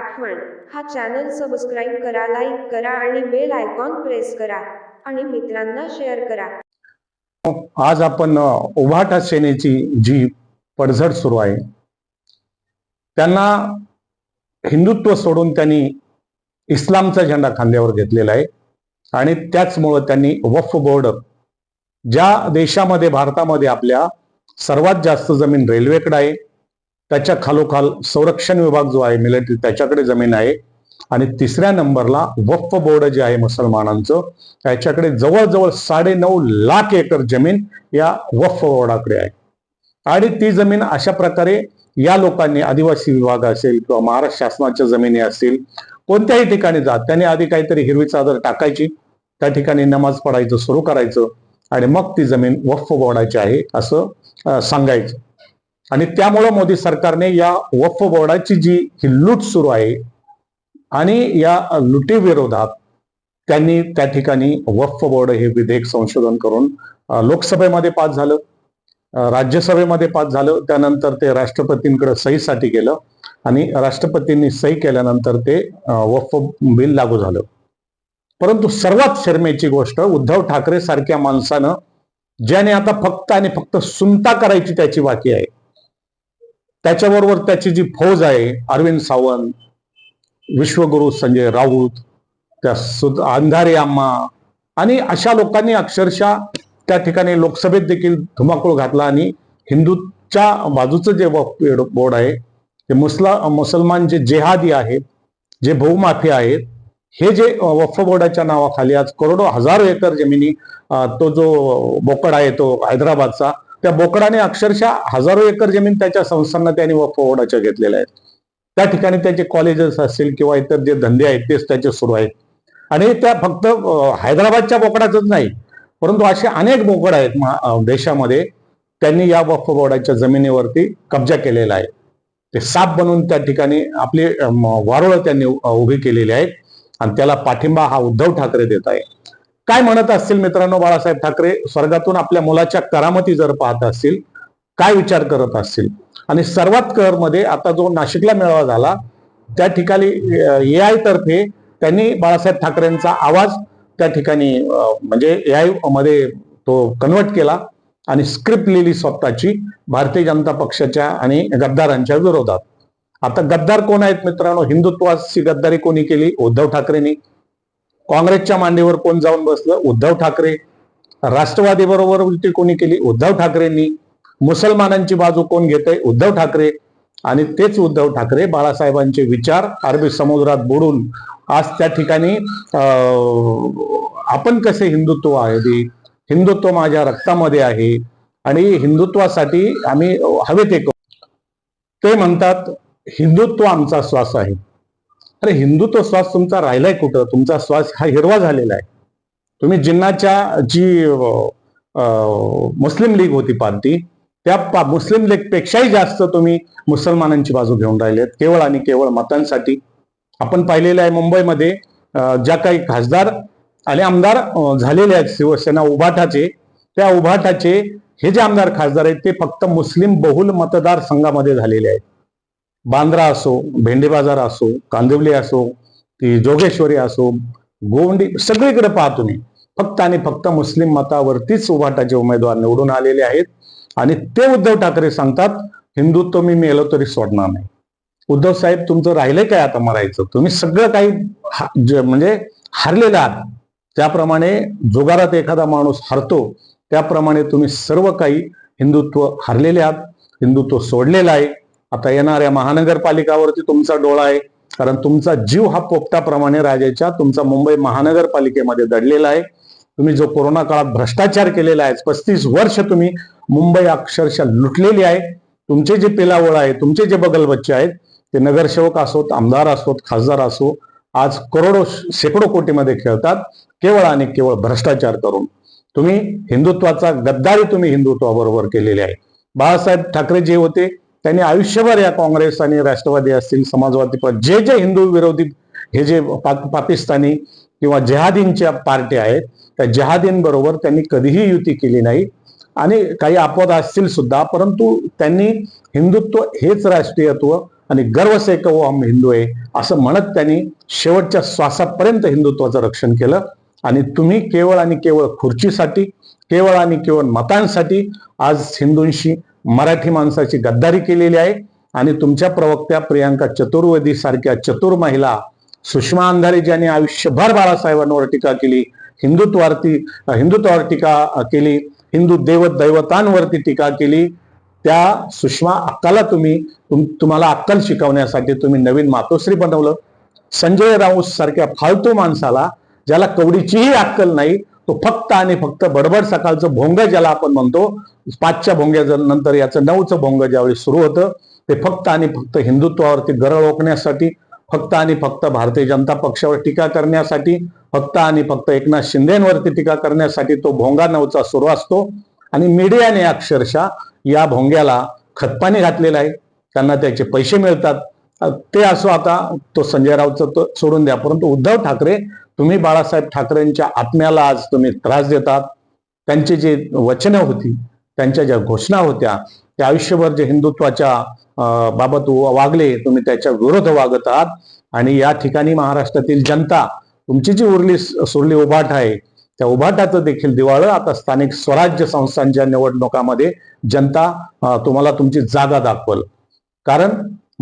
आठवण हा channel subscribe करा लाईक करा आणि बेल आयकॉन प्रेस करा आणि मित्रांना शेअर करा. आज आपण उभाटा सेनेची जी पडझड सुरू आहे त्यांना हिंदुत्व सोडून त्यांनी इस्लामचा झेंडा खांद्यावर घेतलेला आहे आणि त्याचमुळं त्यांनी वफ बोर्ड ज्या देशामध्ये भारतामध्ये आपल्या सर्वात जास्त जमीन रेल्वेकडे आहे त्याच्या खालोखाल संरक्षण विभाग जो आहे मिलिटरी त्याच्याकडे जमीन आहे. आणि तिसऱ्या नंबरला वक्फ बोर्ड जे आहे मुसलमानांचं त्याच्याकडे जवळजवळ साडे नऊ लाख एकर जमीन या वक्फ बोर्डाकडे आहे. आणि ती जमीन अशा प्रकारे या लोकांनी आदिवासी विभाग असेल किंवा महाराष्ट्र शासनाच्या जमिनी असतील कोणत्याही ठिकाणी जात त्याने आधी काहीतरी हिरवी चादर टाकायची त्या ठिकाणी नमाज पडायचं सुरू करायचं आणि मग ती जमीन वक्फ बोर्डाची आहे असं सांगायचं. आणि त्यामुळं मोदी सरकारने या वक्फ बोर्डाची जी ही लूट सुरू आहे आणि या लुटीविरोधात त्यांनी त्या ठिकाणी वक्फ बोर्ड हे विधेयक संशोधन करून लोकसभेमध्ये पास झालं. राज्यसभेमध्ये पास झालं. त्यानंतर ते राष्ट्रपतींकडे सहीसाठी गेलं आणि राष्ट्रपतींनी सही केल्यानंतर ते वक्फ बिल लागू झालं. परंतु सर्वात शर्मेची गोष्ट उद्धव ठाकरे सारख्या माणसानं ज्याने आता फक्त आणि फक्त सुनता करायची त्याची बाकी आहे. त्याच्याबरोबर त्याची जी फौज आहे अरविंद सावंत विश्वगुरु संजय राऊत त्या सुद अंधारे आम्हा आणि अशा लोकांनी अक्षरशः त्या ठिकाणी लोकसभेत देखील धुमाकूळ घातला आणि हिंदूच्या बाजूचं जे बोर्ड आहे ते मुसला मुसलमान जे जेहादी आहेत जे बहुमाफी आहेत हे जे वक्फ बोर्डाच्या नावाखाली आज करोडो हजारो एकर जमिनी तो जो बोकड आहे तो हैदराबादचा त्या बोकडाने अक्षरशः हजारो एकर जमीन त्याच्या संस्थांना त्यांनी वक्फ घेतलेल्या आहेत. त्या ठिकाणी त्याचे कॉलेजेस असतील किंवा इतर जे धंदे आहेत तेच त्याचे सुरू आहेत. आणि त्या फक्त हैदराबादच्या बोकडाचंच नाही परंतु असे अनेक बोकड आहेत महा- देशामध्ये त्यांनी या वफ बोर्डाच्या जमिनीवरती कब्जा केलेला आहे. ते साप बनवून त्या ठिकाणी आपली वारुळं त्यांनी उभी केलेली आहेत. आणि त्याला पाठिंबा हा उद्धव ठाकरे देत आहे काय म्हणत असतील मित्रांनो बाळासाहेब ठाकरे? स्वर्गातून आपल्या मुलाच्या करामती जर पाहत असतील काय विचार करत असतील? आणि सर्वात कर मध्ये आता जो नाशिकला मेळावा झाला त्या ठिकाणी ए आय तर्फे त्यांनी बाळासाहेब ठाकरेंचा आवाज त्या ठिकाणी म्हणजे ए आयमध्ये तो कन्वर्ट केला आणि स्क्रिप्ट लिहिली स्वतःची भारतीय जनता पक्षाच्या आणि गद्दारांच्या विरोधात. आता गद्दार कोण आहेत मित्रांनो? हिंदुत्वाची गद्दारी कोणी केली? उद्धव ठाकरेंनी. काँग्रेसच्या मांडीवर कोण जाऊन बसलं? उद्धव ठाकरे. राष्ट्रवादी बरोबर उलटी कोणी केली? उद्धव ठाकरेंनी. मुसलमानांची बाजू कोण घेतय? उद्धव ठाकरे. आणि तेच उद्धव ठाकरे बाळासाहेबांचे विचार अरबी समुद्रात बुडून. आज त्या ठिकाणी अं, आपण कसे हिंदुत्व आहे? हिंदुत्व माझ्या रक्तामध्ये आहे. आणि हिंदुत्वासाठी आम्ही हवे ते ते म्हणतात हिंदुत्व आमचा श्वास आहे. अरे हिंदुत्व श्वास तुमचा राहिलाय कुठं? तुमचा श्वास हा हिरवा झालेला आहे. तुम्ही जिन्नाच्या जी मुस्लिम लीग होती पार्टी त्या पा- मुस्लिम लीग पेक्षाही जास्त तुम्ही मुसलमानांची बाजू घेऊन राहिलेत. केवळ आणि केवळ मतांसाठी. आपण पाहिलेलं आहे मुंबईमध्ये ज्या काही खासदार आणि आमदार झालेले आहेत शिवसेना उभाटाचे त्या उभाटाचे हे जे आमदार खासदार आहेत ते फक्त मुस्लिम बहुल मतदार संघामध्ये झालेले आहेत. बांद्रा असो भेंडी बाजार असो कांदिवली असो ती जोगेश्वरी असो गोवंडी सगळीकडे पहा तुम्ही फक्त आणि फक्त मुस्लिम मतावरतीच उभाटाचे उमेदवार निवडून आलेले आहेत. आणि ते उद्धव ठाकरे सांगतात हिंदुत्व मी मेलो तरी सोडणार नाही. उद्धव साहेब तुमचं राहिलंय काय आता मरायचं तुम्ही सगळं काही म्हणजे हारलेलं आहात. त्याप्रमाणे जुगारात एखादा माणूस हरतो त्याप्रमाणे तुम्ही सर्व काही हिंदुत्व हरलेले आहात. हिंदुत्व सोडलेलं आहे. आता येणाऱ्या महानगरपालिकावरती तुमचा डोळा आहे. कारण तुमचा जीव हा पोपटाप्रमाणे राजाच्या तुमचा मुंबई महानगरपालिकेमध्ये दडलेला आहे. तुम्ही जो कोरोना काळात भ्रष्टाचार केलेला आहे पस्तीस वर्ष तुम्ही मुंबई अक्षरशः लुटलेली आहे. तुमचे जे पिलावळ आहे तुमचे जे बगल बच्चे आहेत ते नगरसेवक असोत आमदार असोत खासदार असो आज करोडो शेकडो कोटीमध्ये खेळतात. केवळ आणि केवळ भ्रष्टाचार करून तुम्ही हिंदुत्वाचा गद्दारी तुम्ही हिंदुत्वाबरोबर केलेली आहे. बाळासाहेब ठाकरे जे होते त्यांनी आयुष्यभर या काँग्रेस आणि राष्ट्रवादी असतील समाजवादी जे जे हिंदू विरोधी हे जे पा- पाकिस्तानी किंवा जेहादींच्या पार्ट्या आहेत त्या जेहादींबरोबर त्यांनी कधीही युती केली नाही. आणि काही अपवाद असतील सुद्धा परंतु त्यांनी हिंदुत्व हेच राष्ट्रीयत्व आणि गर्व से कहो हम हिंदू आहे असं म्हणत त्यांनी शेवटच्या श्वासापर्यंत हिंदुत्वाचं रक्षण केलं. आणि तुम्ही केवळ आणि केवळ खुर्चीसाठी केवळ आणि केवळ मतांसाठी आज हिंदूंशी मराठी माणसाची गद्दारी केलेली आहे. आणि तुमच्या प्रवक्त्या प्रियांका चतुर्वेदी सारख्या चतुर महिला सुषमा अंधारे ज्यांनी आयुष्यभर बाळासाहेबांवर टीका केली हिंदुत्वावरती हिंदुत्वावर टीका केली हिंदू देवत दैवतांवरती टीका केली त्या सुषमा अक्काला तुम्ही तुम- तुम्हाला अक्कल शिकवण्यासाठी तुम्ही नवीन मातोश्री बनवलं. संजय राऊत सारख्या फालतू माणसाला ज्याला कवडीचीही अक्कल नाही तो फक्त आणि फक्त बडबड सकाळचं भोंग ज्याला आपण म्हणतो पाचच्या भोंग्याच्या नंतर याचं नऊचं भोंग ज्यावेळी सुरू होतं ते फक्त आणि फक्त हिंदुत्वावरती गरळ ओकण्यासाठी फक्त आणि फक्त भारतीय जनता पक्षावर टीका करण्यासाठी फक्त आणि फक्त एकनाथ शिंदेवरती टीका करण्यासाठी तो भोंगा नऊचा सुरू असतो. आणि मीडियाने अक्षरशः या भोंग्याला खतपाणी घातलेला आहे. त्यांना त्याचे पैसे मिळतात. ते असो आता तो संजय राऊतचं सोडून द्या. परंतु उद्धव ठाकरे तुम्ही बाळासाहेब ठाकरेंच्या आत्म्याला आज तुम्ही त्रास देतात. त्यांची जी वचनं होती त्यांच्या ज्या घोषणा होत्या त्या आयुष्यभर जे हिंदुत्वाच्या बाबत वागले तुम्ही त्याच्या विरोध वागत आहात. आणि या ठिकाणी महाराष्ट्रातील जनता तुमची जी उरली सुरली उभाट आहे त्या उभाटाचं देखील दिवाळं आता स्थानिक स्वराज्य संस्थांच्या निवडणुकामध्ये जनता तुम्हाला तुमची जागा दाखवल. कारण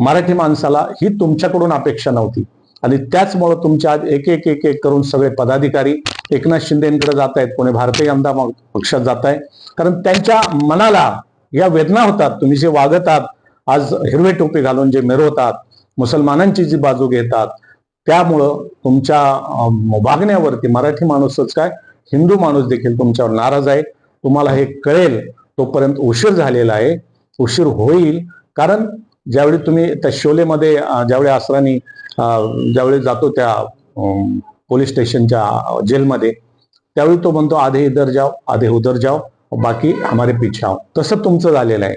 मराठी माणसाला ही तुमच्याकडून अपेक्षा नव्हती. आणि त्याचमुळे तुमच्या आज एक एक एक एक करून सगळे पदाधिकारी एकनाथ शिंदेकडे जात आहेत कोणी भारतीय जनता पक्षात जात आहे कारण त्यांच्या मनाला या वेदना होतात. तुम्ही जे वागत आहात आज हिरवे टोपे घालून जे मिरवतात मुसलमानांची जी बाजू घेतात त्यामुळं तुमच्या वागण्यावरती मराठी माणूसच काय हिंदू माणूस देखील तुमच्यावर नाराज आहे. तुम्हाला हे कळेल तोपर्यंत उशीर झालेला आहे. उशीर होईल. कारण ज्यावेळी तुम्ही त्या शोलेमध्ये ज्यावेळी आसरानी ज्यावेळी जातो त्या पोलीस स्टेशनच्या जेलमध्ये त्यावेळी तो म्हणतो आधे इधर जाओ आधे उधर जाओ बाकी हमारे पीछे तसं तुमचं झालेलं आहे.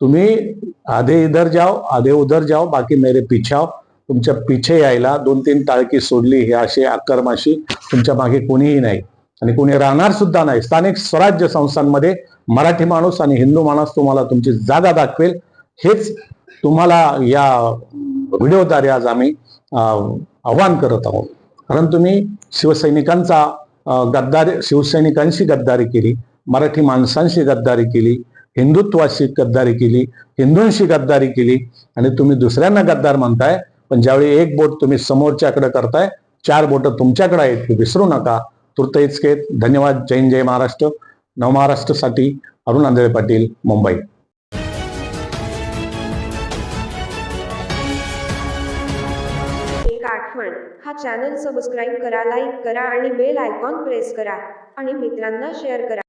तुम्ही आधे इधर जाओ आधे उधर जाओ बाकी मेरे पिछाव तुमच्या पिछे यायला दोन तीन टाळकी सोडली हे असे अक्करमाशी तुमच्या मागे कोणीही नाही. आणि कोणी राहणार सुद्धा नाही. स्थानिक स्वराज्य संस्थांमध्ये मराठी माणूस आणि हिंदू माणूस तुम्हाला तुमची जागा दाखवेल. हेच तुम्हाला या व्हिडिओद्वारे आज आम्ही आव्हान करत आहोत. कारण तुम्ही शिवसैनिकांचा गद्दारी शिवसैनिकांशी गद्दारी केली मराठी माणसांशी गद्दारी केली हिंदुत्वाशी गद्दारी केली हिंदूंशी गद्दारी केली आणि तुम्ही दुसऱ्यांना गद्दार म्हणताय पण ज्यावेळी एक बोट तुम्ही समोरच्याकडे करताय चार बोट तुमच्याकडे आहेत हे विसरू नका. तुर्त इचकेत धन्यवाद जैन जय महाराष्ट्र. नवमहाराष्ट्रसाठी अरुण आंधळे पाटील मुंबई. हा चॅनल सबस्क्राईब करा लाईक करा आणि बेल आयकॉन प्रेस करा. आणि मित्रांना शेअर करा.